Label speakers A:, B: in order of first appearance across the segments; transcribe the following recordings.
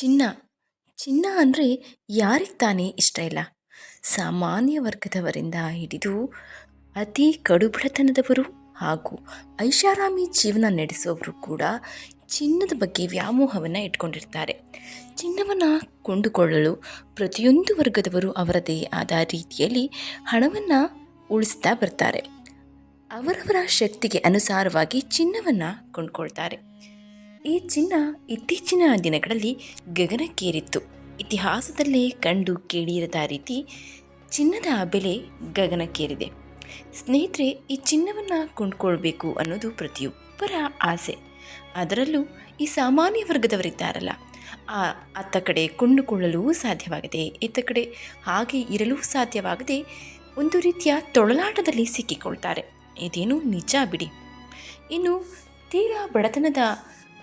A: ಚಿನ್ನ. ಚಿನ್ನ ಅಂದರೆ ಯಾರಿಗೆ ತಾನೇ ಇಷ್ಟ ಇಲ್ಲ. ಸಾಮಾನ್ಯ ವರ್ಗದವರಿಂದ ಹಿಡಿದು ಅತಿ ಕಡುಬಡತನದವರು ಹಾಗೂ ಐಷಾರಾಮಿ ಜೀವನ ನಡೆಸುವವರು ಕೂಡ ಚಿನ್ನದ ಬಗ್ಗೆ ವ್ಯಾಮೋಹವನ್ನು ಇಟ್ಕೊಂಡಿರ್ತಾರೆ. ಚಿನ್ನವನ್ನು ಕೊಂಡುಕೊಳ್ಳಲು ಪ್ರತಿಯೊಂದು ವರ್ಗದವರು ಅವರದೇ ಆದ ರೀತಿಯಲ್ಲಿ ಹಣವನ್ನು ಉಳಿಸ್ತಾ ಬರ್ತಾರೆ. ಅವರವರ ಶಕ್ತಿಗೆ ಅನುಸಾರವಾಗಿ ಚಿನ್ನವನ್ನು ಕೊಂಡ್ಕೊಳ್ತಾರೆ. ಈ ಚಿನ್ನ ಇತ್ತೀಚಿನ ದಿನಗಳಲ್ಲಿ ಗಗನಕ್ಕೇರಿತ್ತು. ಇತಿಹಾಸದಲ್ಲೇ ಕಂಡು ಕೇಳಿರದ ರೀತಿ ಚಿನ್ನದ ಬೆಲೆ ಗಗನಕ್ಕೇರಿದೆ. ಸ್ನೇಹಿತರೆ, ಈ ಚಿನ್ನವನ್ನು ಕೊಂಡ್ಕೊಳ್ಬೇಕು ಅನ್ನೋದು ಪ್ರತಿಯೊಬ್ಬರ ಆಸೆ. ಅದರಲ್ಲೂ ಈ ಸಾಮಾನ್ಯ ವರ್ಗದವರಿದ್ದಾರಲ್ಲ, ಆ ಅತ್ತ ಕಡೆ ಕೊಂಡುಕೊಳ್ಳಲು ಸಾಧ್ಯವಾಗದೆ, ಇತ್ತ ಕಡೆ ಹಾಗೆ ಇರಲು ಸಾಧ್ಯವಾಗದೆ ಒಂದು ರೀತಿಯ ತೊಳಲಾಟದಲ್ಲಿ ಸಿಕ್ಕಿಕೊಳ್ತಾರೆ. ಇದೇನು ನಿಜ ಬಿಡಿ. ಇನ್ನು ತೀರಾ ಬಡತನದ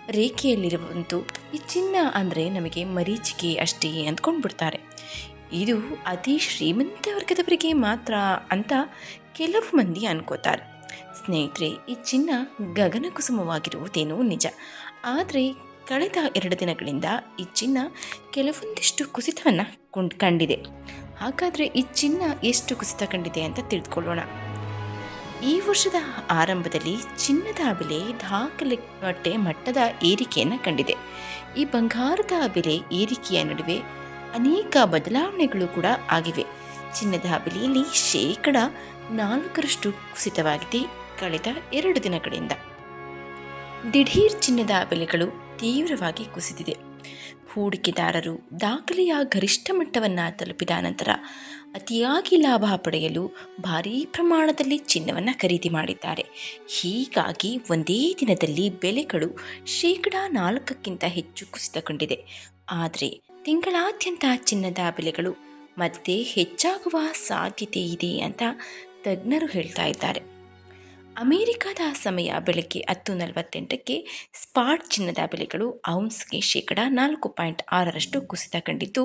A: ರೇಖೆಯಲ್ಲಿರುವಂತೂ ಈ ಚಿನ್ನ ಅಂದರೆ ನಮಗೆ ಮರೀಚಿಕೆ ಅಷ್ಟೇ ಅಂದ್ಕೊಂಡ್ಬಿಡ್ತಾರೆ. ಇದು ಅತಿ ಶ್ರೀಮಂತ ವರ್ಗದವರಿಗೆ ಮಾತ್ರ ಅಂತ ಕೆಲವು ಮಂದಿ ಅನ್ಕೋತಾರೆ. ಸ್ನೇಹಿತರೆ, ಈ ಚಿನ್ನ ಗಗನ ಕುಸುಮವಾಗಿರುವುದೇನೋ ನಿಜ. ಆದರೆ ಕಳೆದ ಎರಡು ದಿನಗಳಿಂದ ಈ ಚಿನ್ನ ಕೆಲವೊಂದಿಷ್ಟು ಕುಸಿತವನ್ನು ಕೊಂಡ್, ಕಂಡಿದೆ. ಹಾಗಾದರೆ ಈ ಚಿನ್ನ ಎಷ್ಟು ಕುಸಿತ ಕಂಡಿದೆ ಅಂತ ತಿಳಿದುಕೊಳ್ಳೋಣ ಈ ವರ್ಷದ ಆರಂಭದಲ್ಲಿ ಚಿನ್ನದ ಬೆಲೆ ದಾಖಲೆ ಮಟ್ಟೆ ಮಟ್ಟದ ಏರಿಕೆಯನ್ನು ಕಂಡಿದೆ. ಈ ಬಂಗಾರದ ಬೆಲೆ ಏರಿಕೆಯ ನಡುವೆ ಅನೇಕ ಬದಲಾವಣೆಗಳು ಕೂಡ ಆಗಿವೆ. ಚಿನ್ನದ ಬೆಲೆಯಲ್ಲಿ ಶೇಕಡ ನಾಲ್ಕರಷ್ಟು ಕುಸಿತವಾಗಿದೆ ಕಳೆದ ಎರಡು ದಿನಗಳಿಂದ. ದಿಢೀರ್ ಚಿನ್ನದ ಬೆಲೆಗಳು ತೀವ್ರವಾಗಿ ಕುಸಿದಿದೆ. ಹೂಡಿಕೆದಾರರು ದಾಖಲೆಯ ಗರಿಷ್ಠ ಮಟ್ಟವನ್ನು ತಲುಪಿದ ನಂತರ ಅತಿಯಾಗಿ ಲಾಭ ಪಡೆಯಲು ಭಾರೀ ಪ್ರಮಾಣದಲ್ಲಿ ಚಿನ್ನವನ್ನು ಖರೀದಿ ಮಾಡಿದ್ದಾರೆ. ಹೀಗಾಗಿ ಒಂದೇ ದಿನದಲ್ಲಿ ಬೆಲೆಗಳು ಶೇಕಡ ನಾಲ್ಕಕ್ಕಿಂತ ಹೆಚ್ಚು ಕುಸಿತಗೊಂಡಿದೆ. ಆದರೆ ತಿಂಗಳಾದ್ಯಂತ ಚಿನ್ನದ ಬೆಲೆಗಳು ಮತ್ತೆ ಹೆಚ್ಚಾಗುವ ಸಾಧ್ಯತೆ ಇದೆ ಅಂತ ತಜ್ಞರು ಹೇಳ್ತಾ ಇದ್ದಾರೆ. ಅಮೆರಿಕದ ಸಮಯ ಬೆಳಗ್ಗೆ ಹತ್ತು ನಲವತ್ತೆಂಟಕ್ಕೆ ಸ್ಪಾಟ್ ಚಿನ್ನದ ಬೆಲೆಗಳು ಔನ್ಸ್ಗೆ ಶೇಕಡ ನಾಲ್ಕು ಪಾಯಿಂಟ್ ಆರರಷ್ಟು ಕುಸಿತ ಕಂಡಿತು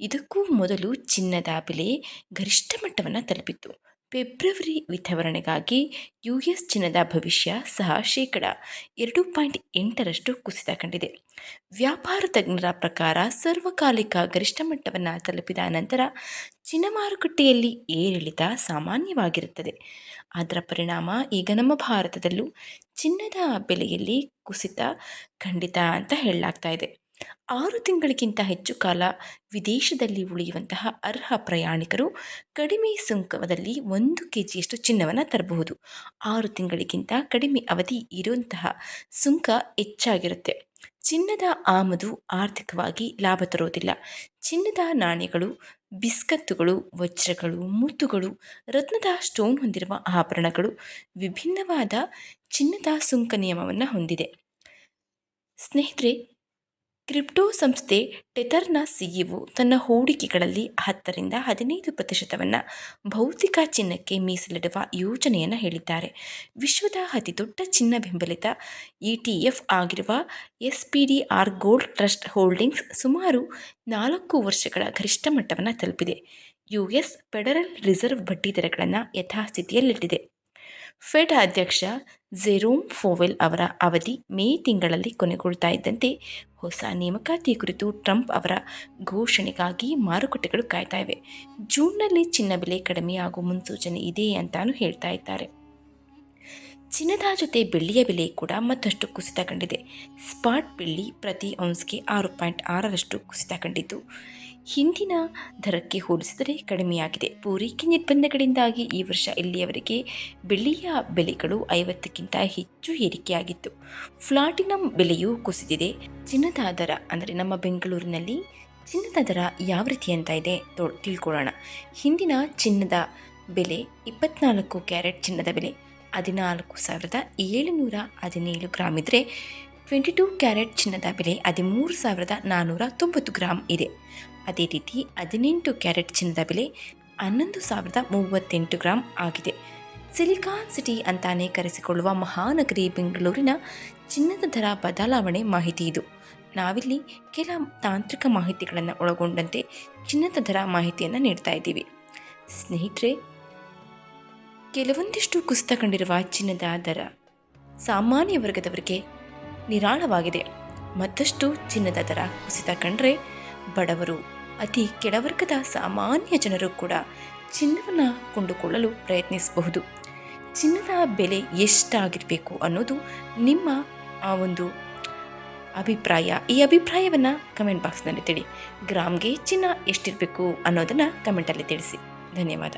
A: ಇದಕ್ಕೂ ಮೊದಲು ಚಿನ್ನದ ಬೆಲೆ ಗರಿಷ್ಠ ಮಟ್ಟವನ್ನು ತಲುಪಿತ್ತು. ಫೆಬ್ರವರಿ ವಿತರಣೆಗಾಗಿ ಯು ಎಸ್ ಚಿನ್ನದ ಭವಿಷ್ಯ ಸಹ ಶೇಕಡ ಎರಡು ಪಾಯಿಂಟ್ ಎಂಟರಷ್ಟು ಕುಸಿತ ಕಂಡಿದೆ. ವ್ಯಾಪಾರ ತಜ್ಞರ ಪ್ರಕಾರ ಸರ್ವಕಾಲಿಕ ಗರಿಷ್ಠ ಮಟ್ಟವನ್ನು ತಲುಪಿದ ನಂತರ ಚಿನ್ನ ಮಾರುಕಟ್ಟೆಯಲ್ಲಿ ಏರಿಳಿತ ಸಾಮಾನ್ಯವಾಗಿರುತ್ತದೆ. ಅದರ ಪರಿಣಾಮ ಈಗ ನಮ್ಮ ಭಾರತದಲ್ಲೂ ಚಿನ್ನದ ಬೆಲೆಯಲ್ಲಿ ಕುಸಿತ ಖಂಡಿತ ಅಂತ ಹೇಳಲಾಗ್ತಾ ಇದೆ. ಆರು ತಿಂಗಳಿಗಿಂತ ಹೆಚ್ಚು ಕಾಲ ವಿದೇಶದಲ್ಲಿ ಉಳಿಯುವಂತಹ ಅರ್ಹ ಪ್ರಯಾಣಿಕರು ಕಡಿಮೆ ಸುಂಕದಲ್ಲಿ ಒಂದು ಕೆ ಜಿಯಷ್ಟು ಚಿನ್ನವನ್ನು ತರಬಹುದು. ಆರು ತಿಂಗಳಿಗಿಂತ ಕಡಿಮೆ ಅವಧಿ ಇರುವಂತಹ ಸುಂಕ ಹೆಚ್ಚಾಗಿರುತ್ತೆ. ಚಿನ್ನದ ಆಮದು ಆರ್ಥಿಕವಾಗಿ ಲಾಭ ತರೋದಿಲ್ಲ. ಚಿನ್ನದ ನಾಣ್ಯಗಳು, ಬಿಸ್ಕತ್ತುಗಳು, ವಜ್ರಗಳು, ಮುತ್ತುಗಳು, ರತ್ನದ ಸ್ಟೋನ್ ಹೊಂದಿರುವ ಆಭರಣಗಳು ವಿಭಿನ್ನವಾದ ಚಿನ್ನದ ಸುಂಕ ನಿಯಮವನ್ನು ಹೊಂದಿದೆ. ಸ್ನೇಹಿತರೆ ಕ್ರಿಪ್ಟೋ ಸಂಸ್ಥೆ ಟೆಥರ್ನ ಸಿಇಒ ತನ್ನ ಹೂಡಿಕೆಗಳಲ್ಲಿ ಹತ್ತರಿಂದ ಹದಿನೈದು ಪ್ರತಿಶತವನ್ನು ಭೌತಿಕ ಚಿನ್ನಕ್ಕೆ ಮೀಸಲಿಡುವ ಯೋಜನೆಯನ್ನು ಹೇಳಿದ್ದಾರೆ. ವಿಶ್ವದ ಅತಿದೊಡ್ಡ ಚಿನ್ನ ಬೆಂಬಲಿತ ಇಟಿಎಫ್ ಆಗಿರುವ S P D R gold trust holdings ಸುಮಾರು ನಾಲ್ಕು ವರ್ಷಗಳ ಗರಿಷ್ಠ ಮಟ್ಟವನ್ನು ತಲುಪಿದೆ. ಯು ಎಸ್ ಫೆಡರಲ್ ರಿಸರ್ವ್ ಬಡ್ಡಿದರಗಳನ್ನು ಯಥಾಸ್ಥಿತಿಯಲ್ಲಿಟ್ಟಿದೆ. ಫೆಡ್ ಅಧ್ಯಕ್ಷ ಜೆರೋಮ್ ಫೋವೆಲ್ ಅವರ ಅವಧಿ ಮೇ ತಿಂಗಳಲ್ಲಿ ಕೊನೆಗೊಳ್ತಾ ಇದ್ದಂತೆ ಹೊಸ ನೇಮಕಾತಿ ಕುರಿತು ಟ್ರಂಪ್ ಅವರ ಘೋಷಣೆಗಾಗಿ ಮಾರುಕಟ್ಟೆಗಳು ಕಾಯ್ತಾ ಇವೆ. ಜೂನ್ನಲ್ಲಿ ಚಿನ್ನ ಬೆಲೆ ಕಡಿಮೆಯಾಗುವ ಮುನ್ಸೂಚನೆ ಇದೆ ಅಂತಾನು ಹೇಳ್ತಾ ಇದ್ದಾರೆ. ಚಿನ್ನದ ಜೊತೆ ಬೆಳ್ಳಿಯ ಬೆಲೆ ಕೂಡ ಮತ್ತಷ್ಟು ಕುಸಿತ ಕಂಡಿದೆ. ಸ್ಪಾಟ್ ಬೆಳ್ಳಿ ಪ್ರತಿ ಔನ್ಸ್ಗೆ ಆರು ಪಾಯಿಂಟ್ ಆರರಷ್ಟು ಕುಸಿತ ಕಂಡಿದ್ದು. ಹಿಂದಿನ ದರಕ್ಕೆ ಹೋಲಿಸಿದರೆ ಕಡಿಮೆಯಾಗಿದೆ. ಪೂರೈಕೆ ನಿರ್ಬಂಧಗಳಿಂದಾಗಿ ಈ ವರ್ಷ ಇಲ್ಲಿಯವರೆಗೆ ಬೆಳ್ಳಿಯ ಬೆಲೆಗಳು ಐವತ್ತಕ್ಕಿಂತ ಹೆಚ್ಚು ಏರಿಕೆಯಾಗಿತ್ತು. ಫ್ಲಾಟಿನಂ ಬೆಲೆಯೂ ಕುಸಿದಿದೆ. ಚಿನ್ನದ ದರ ಅಂದರೆ ನಮ್ಮ ಬೆಂಗಳೂರಿನಲ್ಲಿ ಚಿನ್ನದ ದರ ಯಾವ ರೀತಿ ಅಂತ ಇದೆ ತಿಳ್ಕೊಳ್ಳೋಣ. ಹಿಂದಿನ ಚಿನ್ನದ ಬೆಲೆ ಇಪ್ಪತ್ನಾಲ್ಕು ಕ್ಯಾರೆಟ್ ಚಿನ್ನದ ಬೆಲೆ ಹದಿನಾಲ್ಕು ಸಾವಿರದ ಏಳುನೂರ ಹದಿನೇಳು ಗ್ರಾಮ್ ಇದ್ದರೆ ಟ್ವೆಂಟಿ ಟೂ ಕ್ಯಾರೆಟ್ ಚಿನ್ನದ ಬೆಲೆ ಹದಿಮೂರು ಸಾವಿರದ ನಾನ್ನೂರ ತೊಂಬತ್ತು ಗ್ರಾಮ್ ಇದೆ. ಅದೇ ರೀತಿ ಹದಿನೆಂಟು ಕ್ಯಾರೆಟ್ ಚಿನ್ನದ ಬೆಲೆ ಹನ್ನೊಂದು ಸಾವಿರದ ಮೂವತ್ತೆಂಟು ಗ್ರಾಮ್ ಆಗಿದೆ. ಸಿಲಿಕಾನ್ ಸಿಟಿ ಅಂತಾನೆ ಕರೆಸಿಕೊಳ್ಳುವ ಮಹಾನಗರಿ ಬೆಂಗಳೂರಿನ ಚಿನ್ನದ ದರ ಬದಲಾವಣೆ ಮಾಹಿತಿ ಇದು. ನಾವಿಲ್ಲಿ ಕೆಲ ತಾಂತ್ರಿಕ ಮಾಹಿತಿಗಳನ್ನು ಒಳಗೊಂಡಂತೆ ಚಿನ್ನದ ದರ ಮಾಹಿತಿಯನ್ನು ನೀಡ್ತಾ ಇದ್ದೀವಿ. ಸ್ನೇಹಿತರೆ, ಕೆಲವೊಂದಿಷ್ಟು ಕುಸಿತ ಕಂಡಿರುವ ಚಿನ್ನದ ದರ ಸಾಮಾನ್ಯ ವರ್ಗದವರಿಗೆ ನಿರಾಳವಾಗಿದೆ. ಮತ್ತಷ್ಟು ಚಿನ್ನದ ದರ ಕುಸಿತ ಕಂಡ್ರೆ ಬಡವರು, ಅತಿ ಕೆಳವರ್ಗದ ಸಾಮಾನ್ಯ ಜನರು ಕೂಡ ಚಿನ್ನವನ್ನು ಕೊಂಡುಕೊಳ್ಳಲು ಪ್ರಯತ್ನಿಸಬಹುದು. ಚಿನ್ನದ ಬೆಲೆ ಎಷ್ಟಾಗಿರಬೇಕು ಅನ್ನೋದು ನಿಮ್ಮ ಆ ಒಂದು ಅಭಿಪ್ರಾಯ. ಈ ಅಭಿಪ್ರಾಯವನ್ನು ಕಮೆಂಟ್ ಬಾಕ್ಸ್ನಲ್ಲಿ ತಿಳಿ ಗ್ರಾಮ್ಗೆ ಚಿನ್ನ ಎಷ್ಟಿರಬೇಕು ಅನ್ನೋದನ್ನು ಕಮೆಂಟಲ್ಲಿ ತಿಳಿಸಿ. ಧನ್ಯವಾದ.